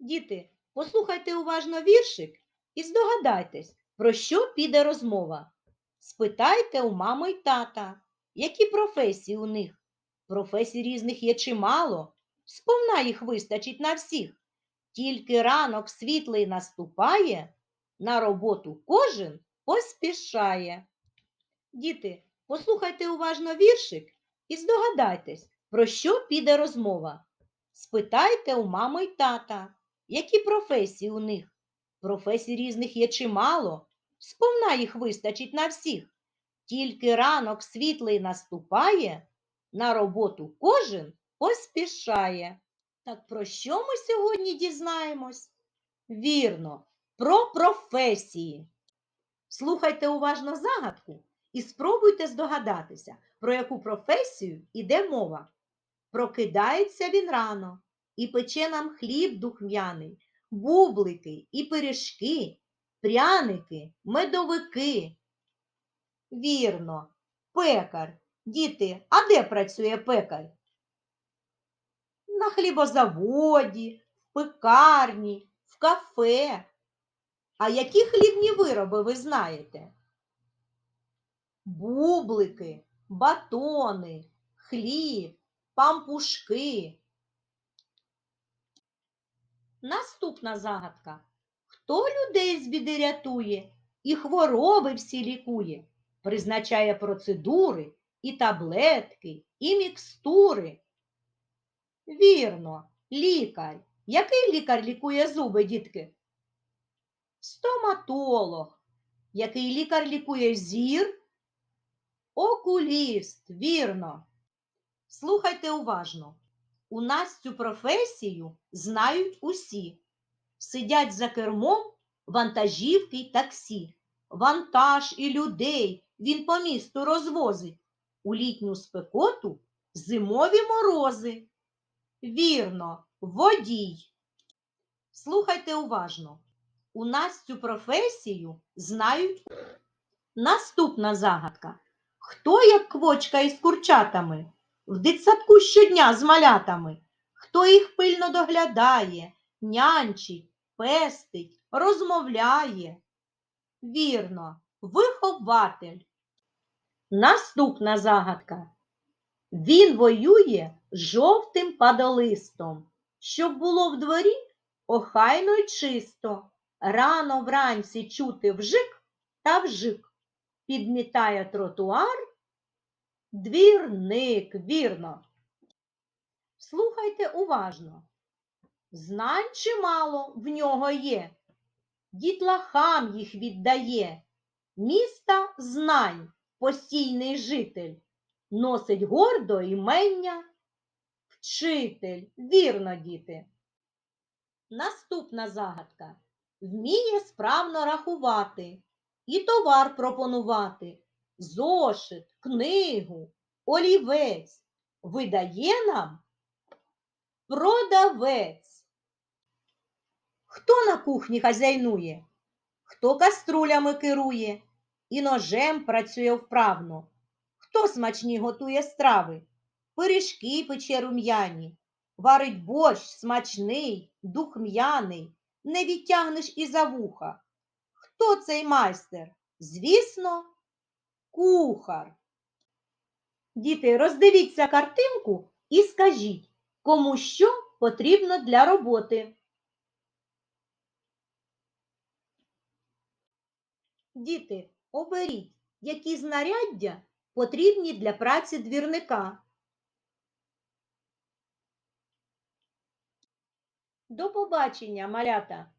Діти, послухайте уважно віршик і здогадайтесь, про що піде розмова. Спитайте у мами й тата, які професії у них. Професій різних є чимало, сповна їх вистачить на всіх. Тільки ранок світлий наступає, на роботу кожен поспішає. Діти, послухайте уважно віршик і здогадайтесь, про що піде розмова. Спитайте у мами й тата, які професії у них. Професій різних є чимало, сповна їх вистачить на всіх. Тільки ранок світлий наступає, на роботу кожен поспішає. Так про що ми сьогодні дізнаємось? Вірно, про професії. Слухайте уважно загадку і спробуйте здогадатися, про яку професію іде мова. Прокидається він рано і пече нам хліб духмяний, бублики і пиріжки, пряники, медовики. Вірно, пекар. Діти, а де працює пекар? На хлібозаводі, в пекарні, в кафе. А які хлібні вироби ви знаєте? Бублики, батони, хліб, пампушки. Наступна загадка. Хто людей з біди рятує і хвороби всі лікує, призначає процедури і таблетки, і мікстури? Вірно, лікар. Який лікар лікує зуби, дітки? Стоматолог. Який лікар лікує зір? Окуліст, вірно. Слухайте уважно. У нас цю професію знають усі. Сидять за кермом вантажівки й таксі. Вантаж і людей він по місту розвозить. У літню спекоту зимові морози. Вірно, водій. Слухайте уважно. У нас цю професію знають. Наступна загадка. Хто як квочка із курчатами? В дитсадку щодня з малятами. Хто їх пильно доглядає, нянчить, пестить, розмовляє? Вірно, вихователь. Наступна загадка. Він воює жовтим падолистом, щоб було в дворі охайно й чисто. Рано вранці чути вжик та вжик. Підмітає тротуар Двірник, вірно. Слухайте уважно. Знань чимало в нього є, дітлахам їх віддає. Міста знань постійний житель, носить гордо імення вчитель. Вірно, діти. Наступна загадка. Вміє справно рахувати і товар пропонувати зошит, книгу, олівець видає нам продавець. Хто на кухні хазяйнує, хто каструлями керує і ножем працює вправно, хто смачні готує страви, пиріжки пече рум'яні, варить борщ смачний, духм'яний, не відтягнеш і за вуха. Хто цей майстер? Звісно, кухар. Діти, роздивіться картинку і скажіть, кому що потрібно для роботи. Діти, оберіть, які знаряддя потрібні для праці двірника. До побачення, малята!